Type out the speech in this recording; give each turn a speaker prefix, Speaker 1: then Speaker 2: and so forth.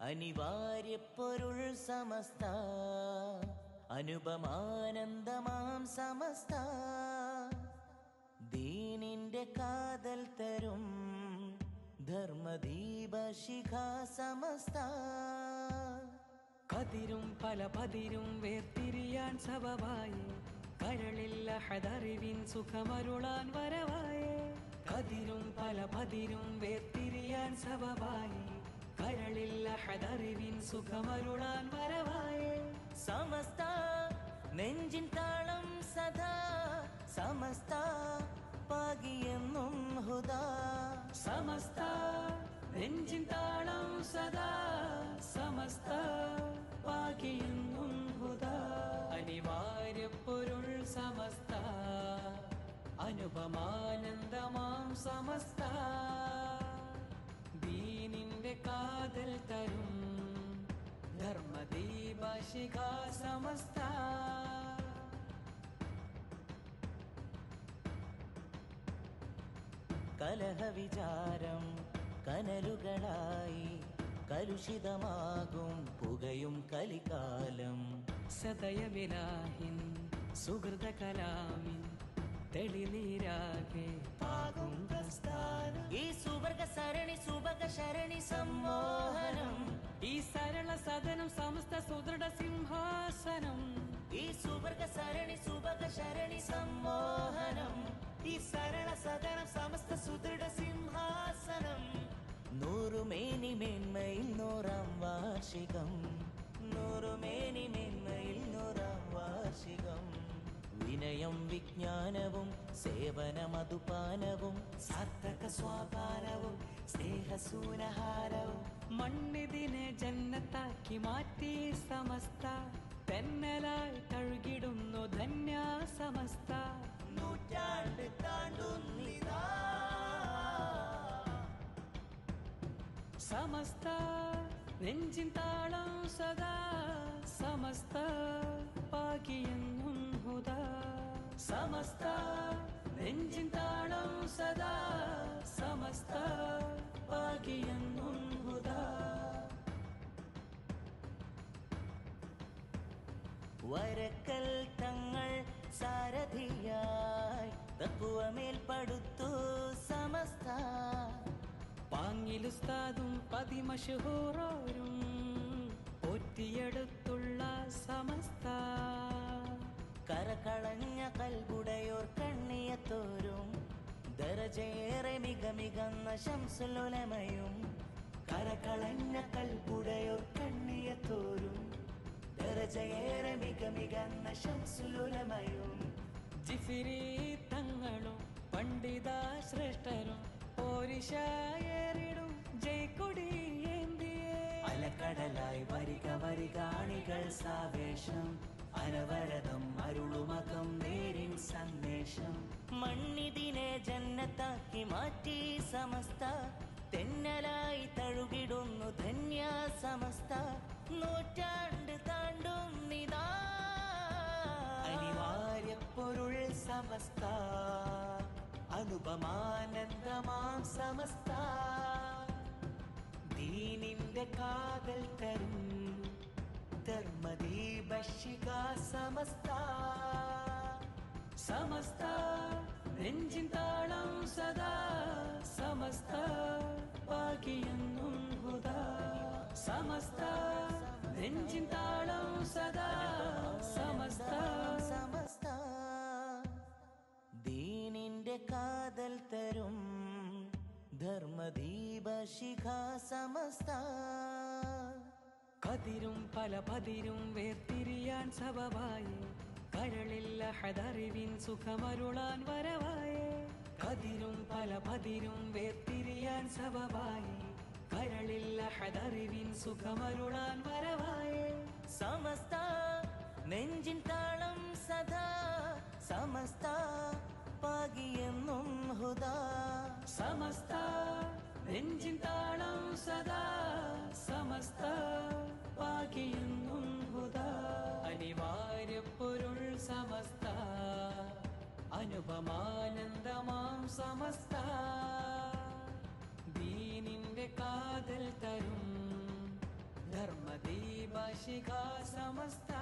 Speaker 1: അനിവാര്യപ്പൊരുൾ സമസ്ത അനുപമാനന്ദമാം സമസ്ത. ദീനിന്റെ കാതൽ തരും ധർമ്മദീപ ശിഖ സമസ്ത.
Speaker 2: കതിരും പല പതിരും വേർതിരിയാൻ സബവായി കരളില്ല ഹദറിവിൻ സുഖമരുളാൻ വരവായേ. കതിരും പല പതിരും വേർതിരിയാൻ സബവായി കരളില്ല ഹദറിവിൻ സുഖമരുളാൻ വരവായേ.
Speaker 1: സമസ്ത നെഞ്ചിൻ താളം സദാ. സമസ്ത പാകിയെന്നും ഹുദാ.
Speaker 2: സമസ്ത നെഞ്ചിൻ താളം സദാ. സമസ്ത ധർമ്മദീപ समस्ता
Speaker 1: കലഹവിചാരം കനലുകളായി കലുഷിതമാകും പുകയും കലികാലം.
Speaker 2: സദയമിലാഹിൻ സുഹൃത കലാമിൻ തെളിനീരാകെ പാകും പ്രസ്ഥാനം.
Speaker 1: ഈ സുവർഗ സരണി സുഭഗ ശരണി
Speaker 2: സരള സദനം സമസ്ത സുദൃഢ സിംഹാസനം
Speaker 1: ഈ സുവർഗ സരണി സുഭഗ ശരണി സമ്മോഹനം. ഈ സരള സദനം സമസ്ത സുദൃഢ സിംഹാസനം നൂറുമേനി മേന്മയിൽ നൂറാം വാർഷികം. നൂറുമേനി മേന്മയിൽ നൂറാം വാർഷികം. വിനയം വിജ്ഞാനവും സേവനമതുപാനവും സാർത്ഥക സ്വാപാനവും സ്നേഹസൂനഹാരവും
Speaker 2: മണ്ണിതിനെ ജന്നത്താക്കി മാറ്റി സമസ്ത തെന്നലായി തഴുകിടുന്നു ധന്യ സമസ്ത
Speaker 1: നൂറ്റാണ്ട് താണ്ടുന്നിതാ
Speaker 2: സമസ്ത നെഞ്ചിൻ താളം സദാ സമസ്ത പാകിയെന്നും ഹുദാ സമസ്ത നെഞ്ചിൻ താളം സദാ സമസ്ത പാകിയെന്നും ഹുദാ.
Speaker 1: വരക്കൽ തങ്ങൾ സാരഥിയായി തത്വമേൽ പടുത്തു സമസ്ത.
Speaker 2: പാങ്ങിലുസ്താദും പതിമഷഹൂറോരും ഒറ്റിയെടുത്തുള്ള സമസ്ത.
Speaker 1: കരകളഞ്ഞ കൽബുടയോർ കണ്ണിയത്തോരും ദരജയെ മികന്ന ശംസുലുലമയും കരകളഞ്ഞ കൽബുടയോർ കണ്ണിയത്തോരും ദരജയേറെ മിക മികന്ന ശംസുലുലമയും
Speaker 2: ജിഫിരി തങ്ങളും പണ്ഡിത ശ്രേഷ്ഠരും പോരിശായേറിടും ജയ്ക്കൊടി
Speaker 1: അലക്കടലായി വരിക വരികാണികൾ സാവേശം അനവരതം അരുളുമകം നേരിൻ സമസ്ത. തെന്നലായി തഴുകിടുന്നു ധന്യ സമസ്ത നൂറ്റാണ്ട് താണ്ടും നിതാ. അനിവാര്യ പൊരുൾ സമസ്ത. അനുപമാനന്ദമാം സമസ്ത. ദീനിന്റെ കാതൽ തരും. ധർമ്മദീപശിക സമസ്ത.
Speaker 2: സമസ്ത നെഞ്ചിൻ താളം സദാ സമസ്ത ബാക്കിയെന്നും ഹുദ. സമസ്ത നെഞ്ചിൻ താളം സദാ. സമസ്ത
Speaker 1: സമസ്ത ദീനിന്റെ കാതൽ തരും. ധർമ്മദീപശിഖ സമസ്ത.
Speaker 2: കതിരും പല പതിരും വേർതിരിയാൻ സബവായി കരളില്ല ഹദറിവിൻ സുഖമരുളാൻ വരവായേ. കതിരും പല പതിരും വേർതിരിയാൻ സബവായി കരളില്ല ഹദറിവിൻ സുഖമരുളാൻ വരവായേ.
Speaker 1: സമസ്ത നെഞ്ചിൻ താളം സദാ. സമസ്ത പാകിയെന്നും ഹുദാ.
Speaker 2: സമസ്ത നെഞ്ചിൻ താളം സദാ. സമസ്ത പാകിയെന്നും അനുപമാനന്ദമാം സമസ്ത. ദീനിന്റെ കാതൽ തരും ധർമ്മദീപശിഖ സമസ്ത.